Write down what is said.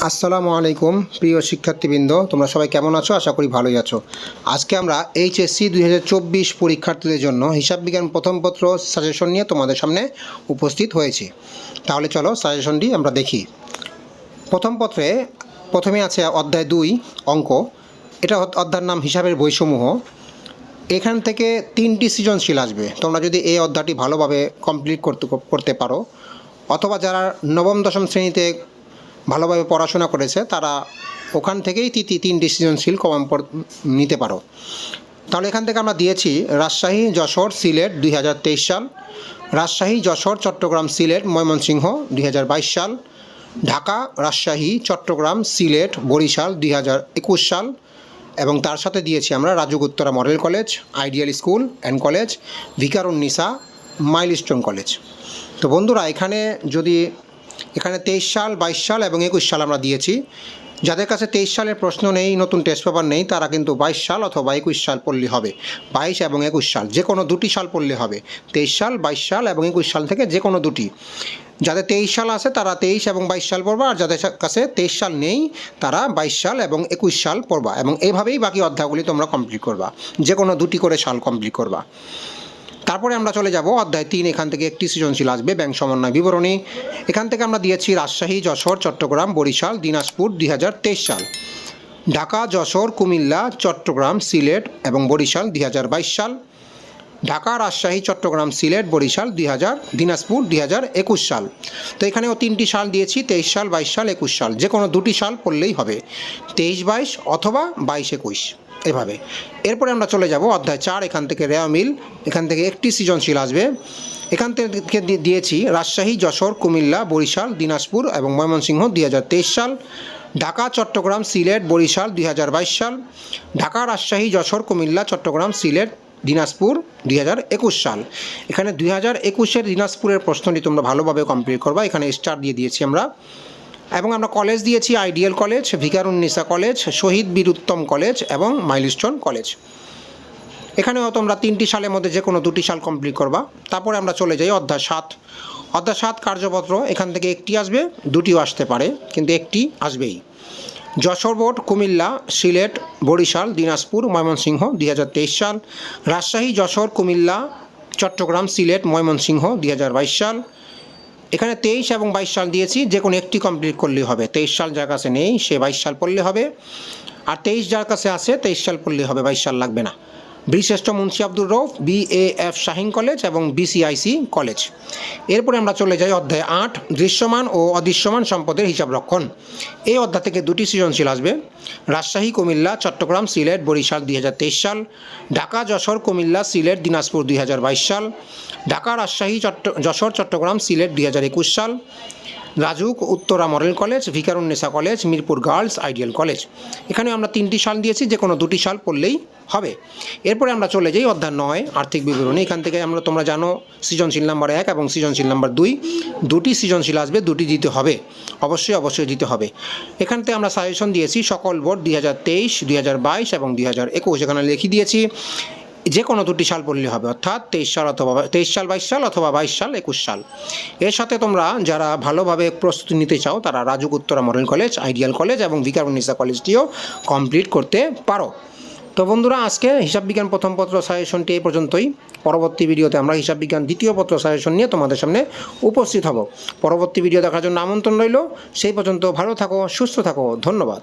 আসসালামু আলাইকুম, প্রিয় শিক্ষার্থীবৃন্দ। তোমরা সবাই কেমন আছো? আশা করি ভালোই আছো। আজকে আমরা এইচএসসি দুই হাজার চব্বিশ পরীক্ষার্থীদের জন্য হিসাব বিজ্ঞান প্রথম পত্র সাজেশন নিয়ে তোমাদের সামনে উপস্থিত হয়েছি। তাহলে চলো সাজেশনটি আমরা দেখি। প্রথম পত্রে, প্রথমে আছে অধ্যায় দুই, অঙ্ক। এটা অধ- অধ্যায়ের নাম হিসাবের বৈসমূহ এখান থেকে তিনটি সৃজনশীল আসবে। তোমরা যদি এই অধ্যায়টি ভালোভাবে কমপ্লিট করতে করতে পারো, অথবা যারা নবম, দশম শ্রেণীতে ভালোভাবে পড়াশোনা করেছে, তারা ওখান থেকেই তি- তি- তিনটি সৃজনশীল কম নিতে পারো। তাহলে এখান থেকে আমরা দিয়েছি রাজশাহী, যশোর, সিলেট দুই হাজার তেইশ সাল, রাজশাহী, যশোর, চট্টগ্রাম, সিলেট, ময়মনসিংহ দুই হাজার বাইশ সাল, ঢাকা, রাজশাহী, চট্টগ্রাম, সিলেট, বরিশাল দুই হাজার একুশ সাল, এবং তার সাথে দিয়েছি আমরা Rajuk Uttara model college, ideal school and college Viqarunnisa Milestone college. তো বন্ধুরা, এখানে যদি এখানে তেইশ সাল, বাইশ সাল এবং একুশ সাল আমরা দিয়েছি। যাদের কাছে তেইশ সালের প্রশ্ন নেই, নতুন টেস্ট পেপার নেই, তারা কিন্তু বাইশ সাল অথবা একুশ সাল পড়লে হবে। বাইশ এবং একুশ সাল, যে কোনো দুটি সাল পড়লে হবে। তেইশ সাল, বাইশ সাল এবং একুশ সাল থেকে যে কোনো দুটি। যাদের তেইশ সাল আছে, তারা তেইশ এবং বাইশ সাল পড়বা, আর যাদের কাছে তেইশ সাল নেই, তারা বাইশ সাল এবং একুশ সাল পড়বা। এবং এইভাবেই বাকি অধ্যায়গুলি তোমরা কমপ্লিট করবা। যে কোনো দুটি করে সাল কমপ্লিট করবা। তারপরে আমরা চলে যাব অধ্যায় তিন, এখান থেকে একটি সৃজনশীল আসবে, ব্যাংক সমন্বয় বিবরণী। এখান থেকে আমরা দিয়েছি রাজশাহী, যশোর, চট্টগ্রাম, বরিশাল, দিনাজপুর দুই হাজার তেইশ সাল। ঢাকা, যশোর, কুমিল্লা, চট্টগ্রাম, সিলেট এবং বরিশাল দুই হাজার বাইশ সাল। ঢাকা, রাজশাহী, চট্টগ্রাম, সিলেট, বরিশাল দুই হাজার দিনাজপুর দুই হাজার একুশ সাল। তো এখানেও তিনটি সাল দিয়েছি, তেইশ সাল, বাইশ সাল, একুশ সাল। যে কোনো দুটি সাল পড়লেই হবে। তেইশ বাইশ অথবা বাইশ একুশ। এভাবে। এরপরে আমরা চলে যাব অধ্যায় চার, এখান থেকে রেয়া মিল, এখান থেকে একটি সৃজনশীল আসবে। এখান থেকে দিয়েছি রাজশাহী, যশোর, কুমিল্লা, বরিশাল, দিনাজপুর এবং ময়মনসিংহ দুই হাজার তেইশ সাল, ঢাকা, চট্টগ্রাম, সিলেট, বরিশাল দুই হাজার বাইশ সাল, ঢাকা, রাজশাহী, যশোর, কুমিল্লা, চট্টগ্রাম, সিলেট, দিনাজপুর দুই হাজার একুশ সাল। এখানে দুই হাজার একুশের দিনাজপুরের প্রশ্নটি তোমরা ভালোভাবে কমপ্লিট করবা। এখানে স্টার দিয়ে দিয়েছি আমরা। এবং আমরা কলেজ দিয়েছি ideal college Viqarunnisa college Shaheed Bir Uttam college এবং মাইলস্টোন কলেজ এখানেও তোমরা তিনটি সালের মধ্যে যে কোনো দুটি সাল কমপ্লিট করবা। তারপরে আমরা চলে যাই অধ্যায় সাত। অধ্যায় সাত কার্যপত্র, এখান থেকে একটি আসবে, দুটিও আসতে পারে, কিন্তু একটি আসবেই। যশোর বোর্ড, কুমিল্লা, সিলেট, বরিশাল, দিনাজপুর, ময়মনসিংহ, দুই হাজার তেইশ সাল। রাজশাহী, যশোর, কুমিল্লা, চট্টগ্রাম, সিলেট, ময়মনসিংহ, দুই হাজার বাইশ সাল। এখানে তেইশ এবং বাইশ সাল দিয়েছি, যে কোনো একটি কমপ্লিট করলেই হবে। তেইশ সাল যার কাছে নেই, সে বাইশ সাল পড়লে হবে। আর তেইশ যার কাছে আছে, তেইশ সাল পড়লে হবে, বাইশ সাল লাগবে না। বীরশ্রেষ্ঠ Munshi Abdur Rouf F Shahin college BCIC BCIC college. এরপরে আমরা চলে যাই অধ্যায় আট, দৃশ্যমান ও অদৃশ্যমান সম্পদের হিসাব রক্ষণ। এই অধ্যায় থেকে দুটি সৃজনশীল আসবে। রাজশাহী, কুমিল্লা, চট্টগ্রাম, সিলেট, বরিশাল, দুই হাজার তেইশ সাল। ঢাকা, যশোর, কুমিল্লা, সিলেট, দিনাজপুর, দুই হাজার বাইশ সাল। ঢাকা, রাজশাহী, চট্ট যশোর, চট্টগ্রাম, সিলেট, দুই হাজার একুশ সাল। Rajuk Uttara Model College Viqarunnisa College, Mirpur Girls Ideal College. এখানে আমরা তিনটি সাল দিয়েছি, যে কোনো দুটি সাল পড়লেই হবে। এরপরে আমরা চলে যাই অধ্যায় নয়, আর্থিক বিবরণী। এখান থেকে আমরা, তোমরা জানো সৃজনশীল নাম্বার এক এবং সৃজনশীল নাম্বার দুই। দুটি সৃজনশীল আসবে, দুটি দিতে হবে। অবশ্যই অবশ্যই দিতে হবে। এখান থেকে আমরা সাজেশন দিয়েছি, সকল বোর্ড দুই হাজার তেইশ, দুই হাজার বাইশ এবং দুই হাজার একুশ। এখানে লিখে দিয়েছি যে কোনো দুটি সাল পড়লে হবে, অর্থাৎ তেইশ সাল অথবা তেইশ সাল, বাইশ সাল অথবা বাইশ সাল, একুশ সাল। এর সাথে তোমরা যারা ভালোভাবে প্রস্তুতি নিতে চাও, তারা Rajuk Uttara Model College, Ideal College এবং ভিকারুন্নিসা কলেজটিও কমপ্লিট করতে পারো। তো বন্ধুরা, আজকে হিসাব বিজ্ঞান প্রথম পত্র সাজেশনটি এই পর্যন্তই। পরবর্তী ভিডিওতে আমরা হিসাব বিজ্ঞান দ্বিতীয় পত্র সাজেশন নিয়ে তোমাদের সামনে উপস্থিত হব। পরবর্তী ভিডিও দেখার জন্য আমন্ত্রণ রইল। সেই পর্যন্ত ভালো থাকো, সুস্থ থাকো। ধন্যবাদ।